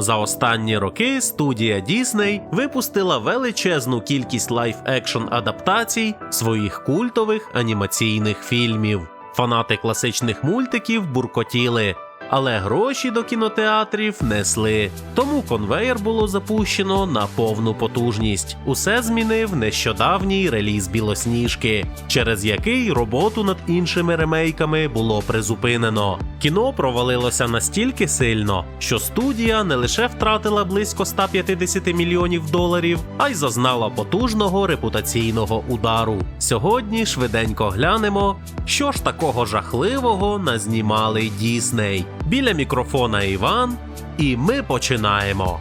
За останні роки студія Дісней випустила величезну кількість лайф-екшн адаптацій своїх культових анімаційних фільмів. Фанати класичних мультиків буркотіли, але гроші до кінотеатрів несли. Тому конвейер було запущено на повну потужність. Усе змінив нещодавній реліз Білосніжки, через який роботу над іншими ремейками було призупинено. Кіно провалилося настільки сильно, що студія не лише втратила близько 150 мільйонів доларів, а й зазнала потужного репутаційного удару. Сьогодні швиденько глянемо, що ж такого жахливого назнімали Дісней. Біля мікрофона Іван, і ми починаємо.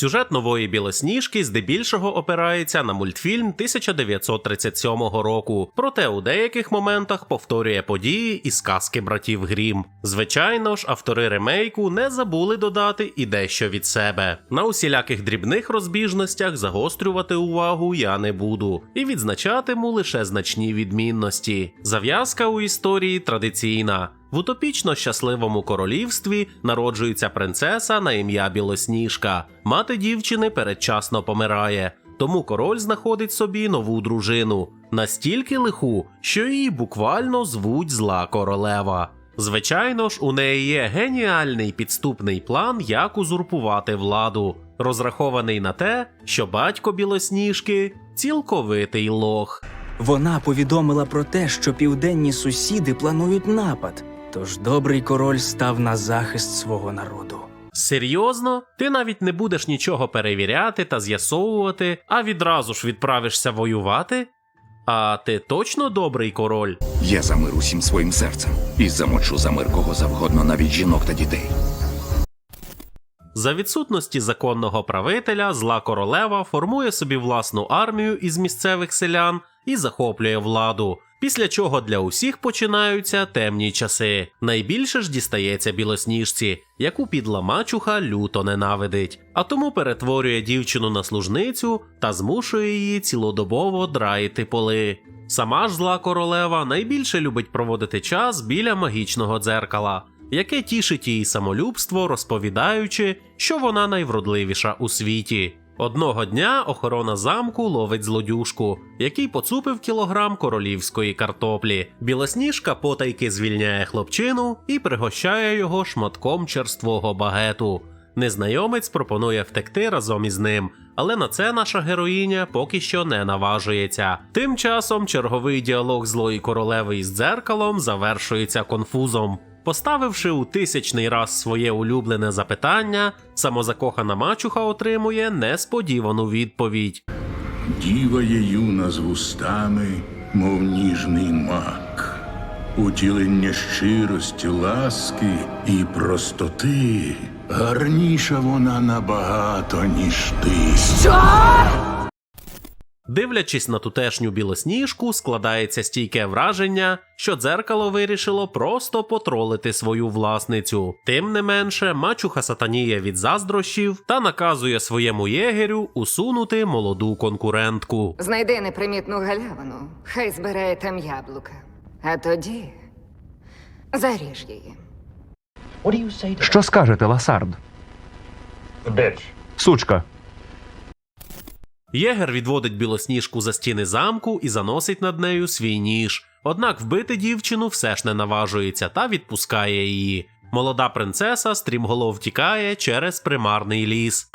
Сюжет нової білосніжки здебільшого опирається на мультфільм 1937 року, проте у деяких моментах повторює події із сказки братів Грім. Звичайно ж, автори ремейку не забули додати і дещо від себе. На усіляких дрібних розбіжностях загострювати увагу я не буду і відзначатиму лише значні відмінності. Зав'язка у історії традиційна. В утопічно щасливому королівстві народжується принцеса на ім'я Білосніжка. Мати дівчини передчасно помирає, тому король знаходить собі нову дружину, настільки лиху, що її буквально звуть зла королева. Звичайно ж, у неї є геніальний підступний план, як узурпувати владу, розрахований на те, що батько білосніжки цілковитий лох. Вона повідомила про те, що південні сусіди планують напад. Тож добрий король став на захист свого народу. Серйозно? Ти навіть не будеш нічого перевіряти та з'ясовувати, а відразу ж відправишся воювати? А ти точно добрий король? Я за мир усім своїм серцем і замочу за мир кого завгодно, навіть жінок та дітей. За відсутності законного правителя, зла королева формує собі власну армію із місцевих селян і захоплює владу. Після чого для усіх починаються темні часи. Найбільше ж дістається білосніжці, яку підла мачуха люто ненавидить, а тому перетворює дівчину на служницю та змушує її цілодобово драїти поли. Сама ж зла королева найбільше любить проводити час біля магічного дзеркала, яке тішить її самолюбство, розповідаючи, що вона найвродливіша у світі. Одного дня охорона замку ловить злодюжку, який поцупив кілограм королівської картоплі. Білосніжка потайки звільняє хлопчину і пригощає його шматком черствого багету. Незнайомець пропонує втекти разом із ним, але на це наша героїня поки що не наважується. Тим часом черговий діалог злої королеви із дзеркалом завершується конфузом. Поставивши у тисячний раз своє улюблене запитання, самозакохана мачуха отримує несподівану відповідь. Діва є юна з вустами, мов ніжний мак, утілення щирості, ласки і простоти. Гарніша вона набагато, ніж ти. Дивлячись на тутешню білосніжку, складається стійке враження, що дзеркало вирішило просто потролити свою власницю. Тим не менше, мачуха сатаніє від заздрощів та наказує своєму єгерю усунути молоду конкурентку. Знайди непримітну галявину, хай збирає там яблука. А тоді заріж її. Що скажете, Ласард? Сучка. Єгер відводить білосніжку за стіни замку і заносить над нею свій ніж. Однак вбити дівчину все ж не наважується та відпускає її. Молода принцеса стрімголов тікає через примарний ліс.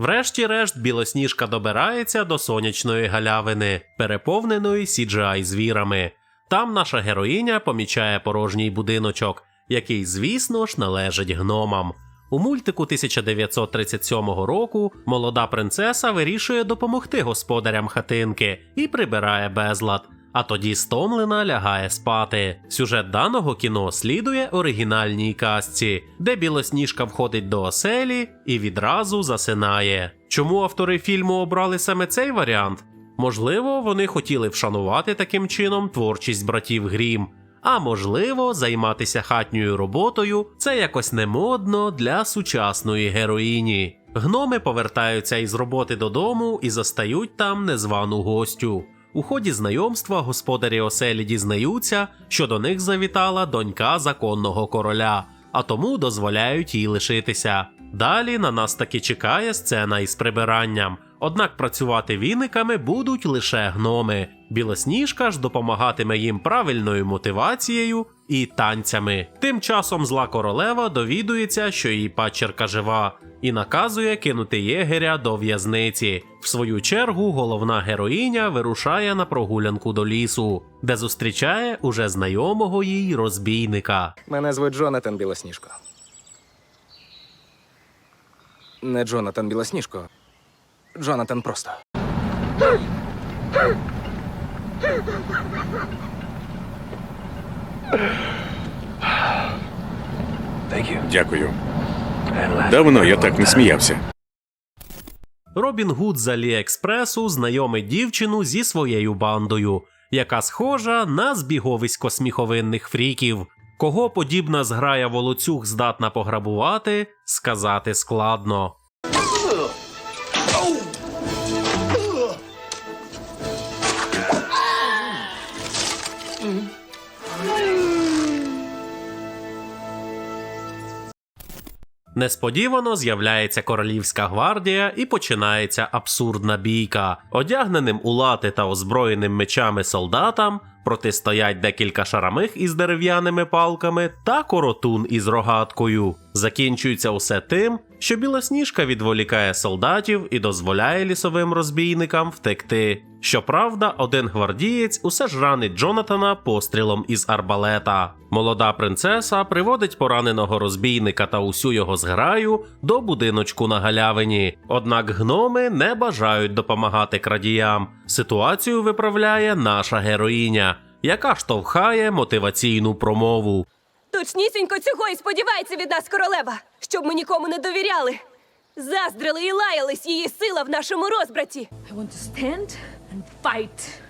Врешті-решт білосніжка добирається до сонячної галявини, переповненої cgi звірами. Там наша героїня помічає порожній будиночок, який, звісно ж, належить гномам. У мультику 1937 року молода принцеса вирішує допомогти господарям хатинки і прибирає безлад. А тоді стомлена лягає спати. Сюжет даного кіно слідує оригінальній казці, де білосніжка входить до оселі і відразу засинає. Чому автори фільму обрали саме цей варіант? Можливо, вони хотіли вшанувати таким чином творчість братів Грім. А можливо, займатися хатньою роботою це якось немодно для сучасної героїні. Гноми повертаються із роботи додому і застають там незвану гостю. У ході знайомства господарі оселі дізнаються, що до них завітала донька законного короля, а тому дозволяють їй лишитися. Далі на нас таки чекає сцена із прибиранням. Однак працювати віниками будуть лише гноми. Білосніжка ж допомагатиме їм правильною мотивацією і танцями. Тим часом зла королева довідується, що її падчерка жива, і наказує кинути єгеря до в'язниці. В свою чергу головна героїня вирушає на прогулянку до лісу, де зустрічає уже знайомого їй розбійника. Мене звуть Джонатан Білосніжко. Не Джонатан Білосніжко. Джонатан просто. Дякую. Давно я так не сміявся. Робін Гуд з Аліекспресу знайомить дівчину зі своєю бандою, яка схожа на збіговисько сміховинних фріків. Кого подібна зграя волоцюг здатна пограбувати, сказати складно. Несподівано з'являється королівська гвардія і починається абсурдна бійка. Одягненим у лати та озброєним мечами солдатам протистоять декілька шарамих із дерев'яними палками та коротун із рогаткою. Закінчується усе тим, що білосніжка відволікає солдатів і дозволяє лісовим розбійникам втекти. Щоправда, один гвардієць усе ж ранить Джонатана пострілом із арбалета. Молода принцеса приводить пораненого розбійника та усю його зграю до будиночку на галявині. Однак гноми не бажають допомагати крадіям. Ситуацію виправляє наша героїня, яка штовхає мотиваційну промову. Точнісінько цього і сподівається від нас королева, щоб ми нікому не довіряли. Заздрили і лаялись її сила в нашому розбраті. I want to stand and fight.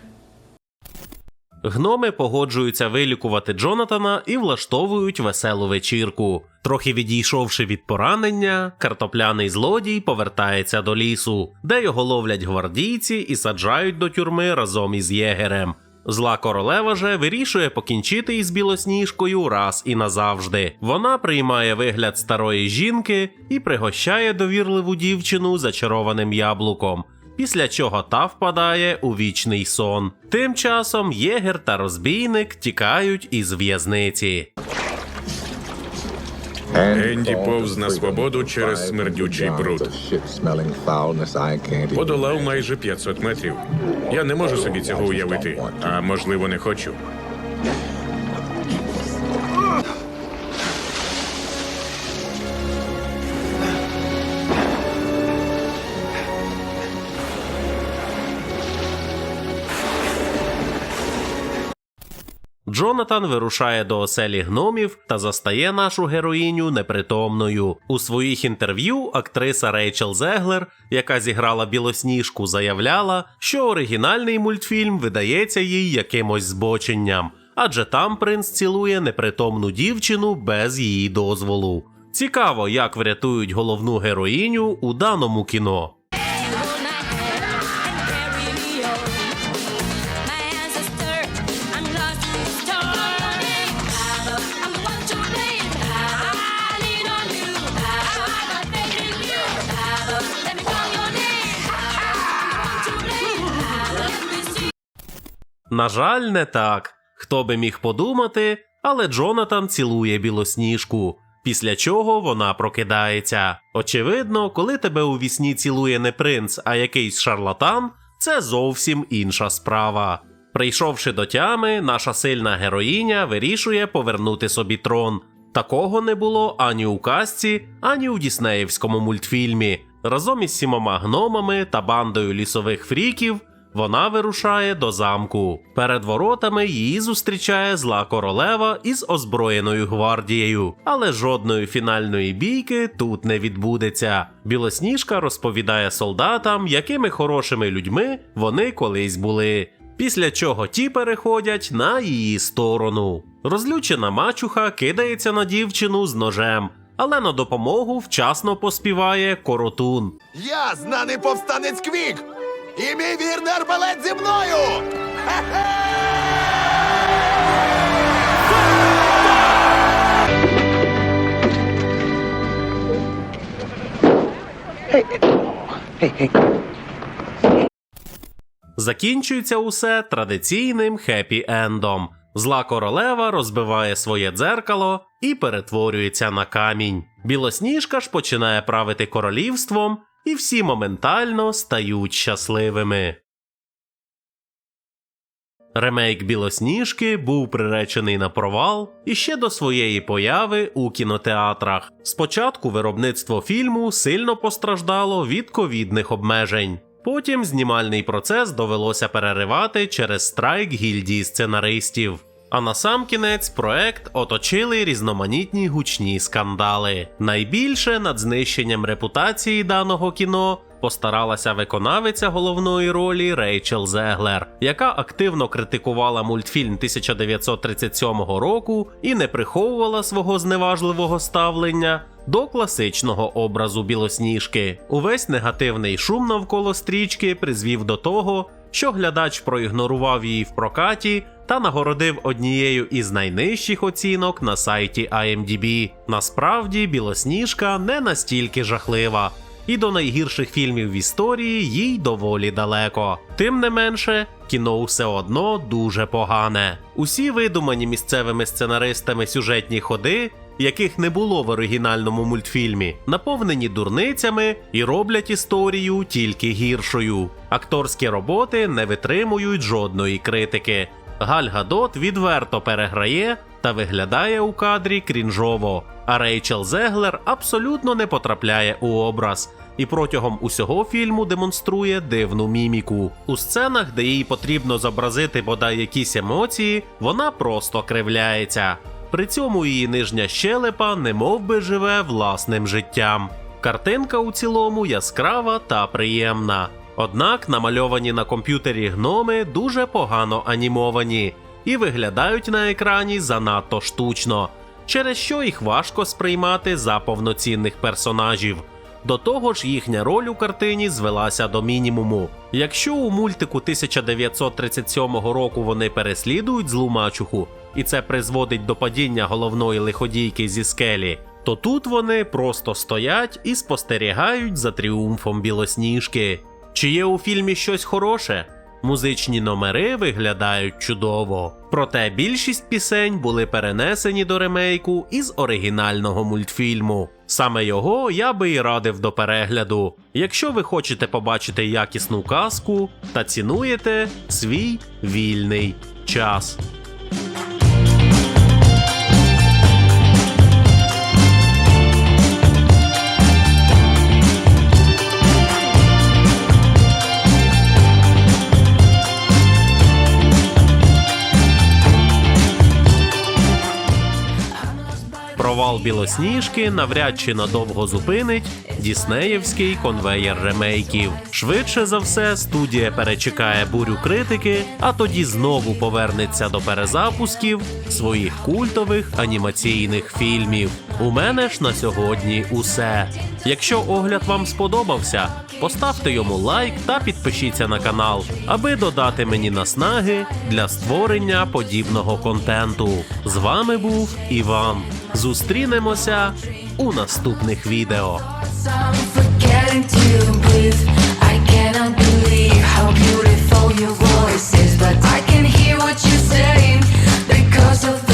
Гноми погоджуються вилікувати Джонатана і влаштовують веселу вечірку. Трохи відійшовши від поранення, картопляний злодій повертається до лісу, де його ловлять гвардійці і саджають до тюрми разом із єгерем. Зла королева же вирішує покінчити із білосніжкою раз і назавжди. Вона приймає вигляд старої жінки і пригощає довірливу дівчину зачарованим яблуком. Після чого та впадає у вічний сон. Тим часом єгер та розбійник тікають із в'язниці. Енді повз на свободу через смердючий бруд. Подолав майже 500 метрів. Я не можу собі цього уявити, а можливо, не хочу. Джонатан вирушає до оселі гномів та застає нашу героїню непритомною. У своїх інтерв'ю актриса Рейчел Зеглер, яка зіграла білосніжку, заявляла, що оригінальний мультфільм видається їй якимось збоченням, адже там принц цілує непритомну дівчину без її дозволу. Цікаво, як врятують головну героїню у даному кіно. На жаль, не так. Хто би міг подумати, але Джонатан цілує білосніжку. Після чого вона прокидається. Очевидно, коли тебе у вісні цілує не принц, а якийсь шарлатан, це зовсім інша справа. Прийшовши до тями, наша сильна героїня вирішує повернути собі трон. Такого не було ані у казці, ані у діснеївському мультфільмі. Разом із сімома гномами та бандою лісових фріків вона вирушає до замку. Перед воротами її зустрічає зла королева із озброєною гвардією, але жодної фінальної бійки тут не відбудеться. Білосніжка розповідає солдатам, якими хорошими людьми вони колись були. Після чого ті переходять на її сторону. Розлючена мачуха кидається на дівчину з ножем, але на допомогу вчасно поспіває коротун. Я знаний повстанець Квік! І мій вірний арбалет зі мною! Закінчується усе традиційним хеппі-ендом. Зла королева розбиває своє дзеркало і перетворюється на камінь. Білосніжка ж починає правити королівством, і всі моментально стають щасливими. Ремейк Білосніжки був приречений на провал іще до своєї появи у кінотеатрах. Спочатку виробництво фільму сильно постраждало від ковідних обмежень. Потім знімальний процес довелося переривати через страйк гільдії сценаристів. А на сам кінець проект оточили різноманітні гучні скандали. Найбільше над знищенням репутації даного кіно постаралася виконавиця головної ролі Рейчел Зеглер, яка активно критикувала мультфільм 1937 року і не приховувала свого зневажливого ставлення до класичного образу білосніжки. Увесь негативний шум навколо стрічки призвів до того, що глядач проігнорував її в прокаті та нагородив однією із найнижчих оцінок на сайті IMDb. Насправді, білосніжка не настільки жахлива. І до найгірших фільмів в історії їй доволі далеко. Тим не менше, кіно все одно дуже погане. Усі видумані місцевими сценаристами сюжетні ходи, яких не було в оригінальному мультфільмі, наповнені дурницями і роблять історію тільки гіршою. Акторські роботи не витримують жодної критики. Галь Гадот відверто переграє та виглядає у кадрі крінжово, а Рейчел Зеглер абсолютно не потрапляє у образ. І протягом усього фільму демонструє дивну міміку. У сценах, де їй потрібно зобразити бодай якісь емоції, вона просто кривляється. При цьому її нижня щелепа немов би живе власним життям. Картинка у цілому яскрава та приємна. Однак намальовані на комп'ютері гноми дуже погано анімовані і виглядають на екрані занадто штучно, через що їх важко сприймати за повноцінних персонажів. До того ж, їхня роль у картині звелася до мінімуму. Якщо у мультику 1937 року вони переслідують злу мачуху, і це призводить до падіння головної лиходійки зі скелі, то тут вони просто стоять і спостерігають за тріумфом білосніжки. Чи є у фільмі щось хороше? Музичні номери виглядають чудово. Проте більшість пісень були перенесені до ремейку із оригінального мультфільму. Саме його я би і радив до перегляду. Якщо ви хочете побачити якісну казку та цінуєте свій вільний час. Провал білосніжки навряд чи надовго зупинить діснеївський конвеєр ремейків. Швидше за все, студія перечекає бурю критики, а тоді знову повернеться до перезапусків своїх культових анімаційних фільмів. У мене ж на сьогодні усе. Якщо огляд вам сподобався, поставте йому лайк та підпишіться на канал, аби додати мені наснаги для створення подібного контенту. З вами був Іван. Зустрінемося у наступних відео. because of